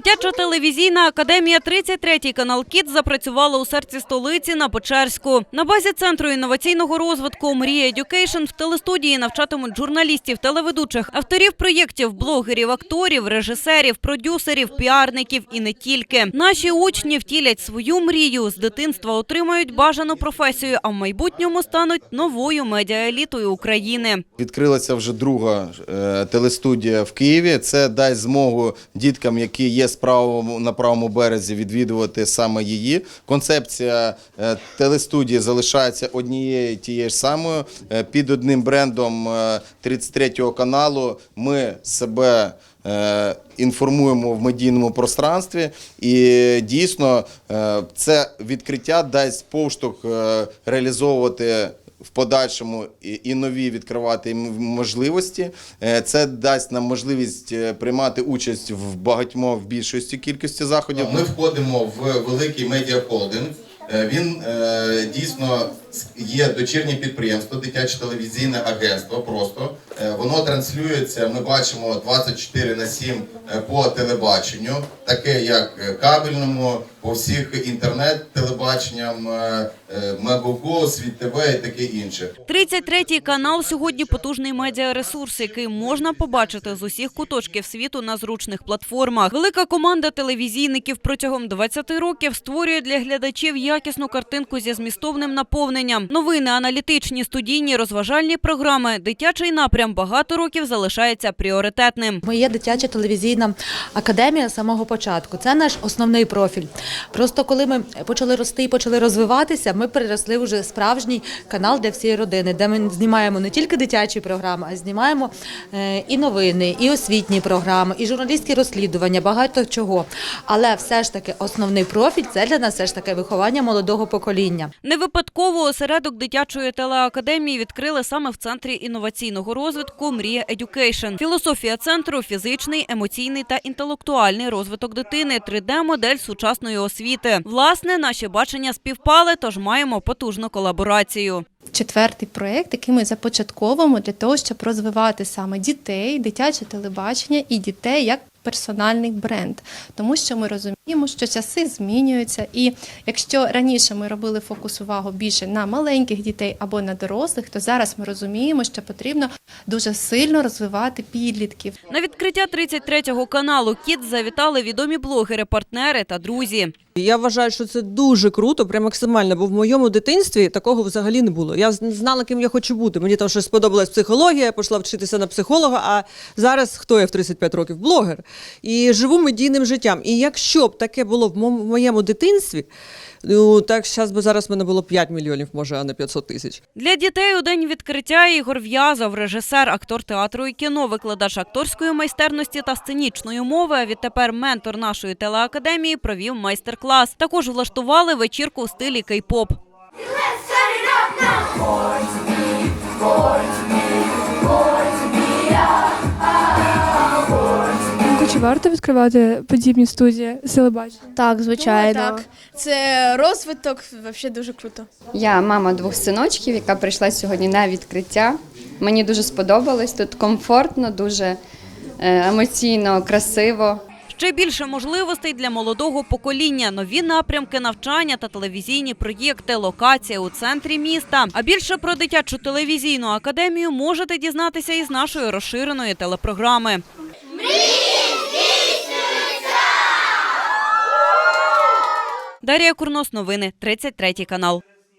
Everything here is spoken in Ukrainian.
телевізійна академія 33 канал Кіт запрацювала у серці столиці на Печерську. На базі центру інноваційного розвитку Мрія Education в телестудії навчатимуть журналістів, телеведучих, авторів проєктів, блогерів, акторів, режисерів, продюсерів, піарників і не тільки. Наші учні втілять свою мрію з дитинства, отримають бажану професію, а в майбутньому стануть новою медіаелітою України. Відкрилася вже друга е, телестудія в Києві. Це дасть змогу діткам, які є з правому на правому березі, відвідувати саме її. Концепція е, телестудії залишається однією тією ж самою. Е, Під одним брендом е, 33-го каналу ми себе. е, Інформуємо в медійному пространстві, і дійсно е, це відкриття дасть поштовх е, реалізовувати в подальшому і- нові відкривати можливості. Е, Це дасть нам можливість е, приймати участь в багатьох в більшості кількості заходів. Ми входимо в великий медіахолдинг. Е, Він дійсно є дочірнє підприємство, дитяче телевізійне агентство. Просто Е, воно транслюється. Ми бачимо 24 на 7 е, по телебаченню, таке як е, кабельному, по всіх інтернет-телебаченням, е, Світ ТВ і таке інше. 33-й канал сьогодні потужний медіаресурс, який можна побачити з усіх куточків світу на зручних платформах. Велика команда телевізійників протягом 20 років створює для глядачів якісну картинку зі змістовним наповненням. Новини, аналітичні, студійні, розважальні програми, дитячий напрям багато років залишається пріоритетним. Моє дитяча телевізійна академія з самого початку. Це наш основний профіль. Просто коли ми почали рости і почали розвиватися, ми переросли вже справжній канал для всієї родини, де ми знімаємо не тільки дитячі програми, а знімаємо е, і новини, і освітні програми, і журналістські розслідування, багато чого. Але все ж таки основний профіль це для нас все ж таки виховання молодого покоління. Не випадково осередок дитячої телеакадемії відкрили саме в центрі інноваційного розвитку Мрія Education. Філософія центру фізичний, емоційний та інтелектуальний розвиток дитини, 3D-модель сучасної освіти. Власне, наші бачення співпали, тож маємо потужну колаборацію. четвертий проєкт, який ми започатковуємо для того, щоб розвивати саме дітей, дитяче телебачення і дітей як персональний бренд, тому що ми розуміємо, що часи змінюються, і якщо раніше ми робили фокус увагу більше на маленьких дітей або на дорослих, то зараз ми розуміємо, що потрібно дуже сильно розвивати підлітків. На відкриття 33-го каналу Кіт завітали відомі блогери, партнери та друзі. Я вважаю, що це дуже круто, прям максимально, бо в моєму дитинстві такого взагалі не було. Я знала, ким я хочу бути. Мені там щось сподобалась психологія, я пішла вчитися на психолога. А зараз хто я в 35 років? Блогер. І живу медійним життям. І якщо б таке було в моєму дитинстві, ну так зараз би зараз в мене було 5 мільйонів, може, а не 500 тисяч. Для дітей у день відкриття Ігор В'язов, режисер, актор театру і кіно, викладач акторської майстерності та сценічної мови. А відтепер ментор нашої телеакадемії провів майстер-клас. Також влаштували вечірку у стилі кей-поп. Чи варто відкривати подібні студії телебачення? Так, звичайно. Так, це розвиток, взагалі дуже круто. Я мама двох синочків, яка прийшла сьогодні на відкриття. Мені дуже сподобалось. Тут комфортно, дуже е, емоційно, красиво. Ще більше можливостей для молодого покоління, нові напрямки навчання та телевізійні проєкти, локація у центрі міста. А більше про дитячу телевізійну академію можете дізнатися із нашої розширеної телепрограми. Дар'я Курнос, новини 33 канал.